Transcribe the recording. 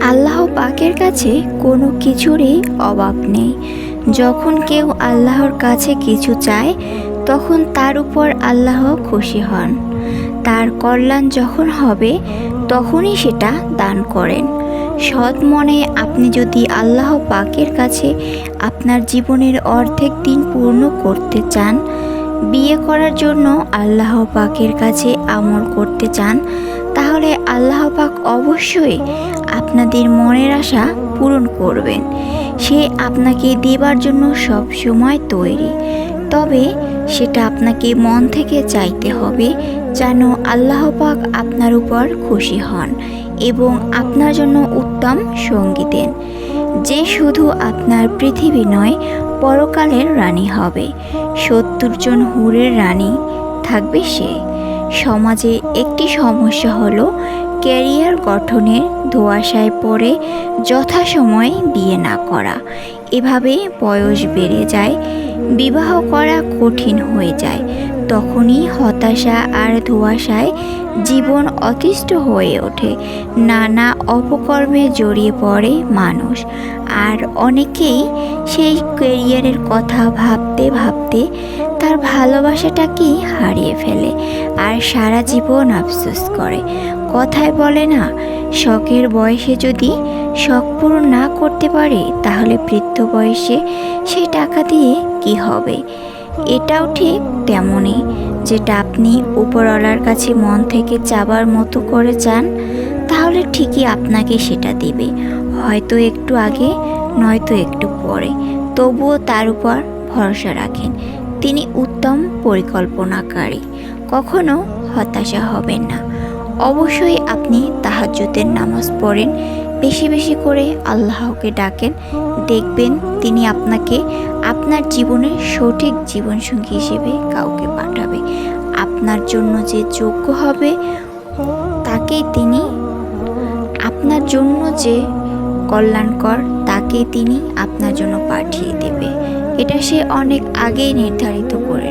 আল্লাহ পাকের কাছে কোনো কিছুরই অভাব নেই। যখন কেউ আল্লাহর কাছে কিছু চায়, তখন তার উপর আল্লাহ খুশি হন। তার কল্যাণ যখন হবে, তখনই সেটা দান করেন। সৎ মনে আপনি যদি আল্লাহ পাকের কাছে আপনার জীবনের অর্ধেক দিন পূর্ণ করতে চান, বিয়ে করার জন্য আল্লাহ পাকের কাছে আমল করতে চান তাহলে আল্লাহ পাক অবশ্যই আপনাদের মনের আশা পূরণ করবেন। সে আপনাকে দেবার জন্য সব সময় তৈরি। তবে সেটা আপনাকে মন থেকে চাইতে হবে যেন আল্লাহ পাক আপনার উপর খুশি হন এবং আপনার জন্য উত্তম সঙ্গী দেন। যে শুধু আপনার পৃথিবী নয়, পরকালের রানী হবে। সত্তর জন হুরের রানী থাকবে সে। সমাজে একটি সমস্যা হলো ক্যারিয়ার গঠনের ধোয়াশায় পড়ে যথাসময়ে বিয়ে না করা। এভাবে বয়স বেড়ে যায়, বিবাহ করা কঠিন হয়ে যায়। তখনই হতাশা আর ধোয়াশায় জীবন অতিষ্ঠ হয়ে ওঠে। নানা অপকর্মে জড়িয়ে পড়ে মানুষ। আর অনেকেই সেই ক্যারিয়ারের কথা ভাবতে ভাবতে তার ভালোবাসাটাকেই হারিয়ে ফেলে আর সারা জীবন আফসোস করে। কথায় বলে না, শখের বয়সে যদি শখ পূরণ না করতে পারে, তাহলে বৃদ্ধ বয়সে সেই টাকা দিয়ে কি হবে? এটাও ঠিক তেমনই, যেটা আপনি উপরওয়ালার কাছে মন থেকে চাবার মতো করে চান, তাহলে ঠিকই আপনাকে সেটা দেবে। হয়তো একটু আগে, নয়তো একটু পরে। তবুও তার উপর ভরসা রাখেন। তিনি উত্তম পরিকল্পনাকারী। কখনো হতাশা হবেন না। অবশ্যই আপনি তাহাজ্জুদের নামাজ পড়েন। বেশি বেশি করে আল্লাহকে ডাকেন। দেখবেন তিনি আপনাকে আপনার জীবনের সঠিক জীবনসঙ্গী হিসেবে কাউকে পাঠাবে। আপনার জন্য যে যোগ্য হবে, তাকেই তিনি, আপনার জন্য যে কল্যাণকর তাকে তিনি আপনার জন্য পাঠিয়ে দেবে। এটা সে অনেক আগেই নির্ধারিত করে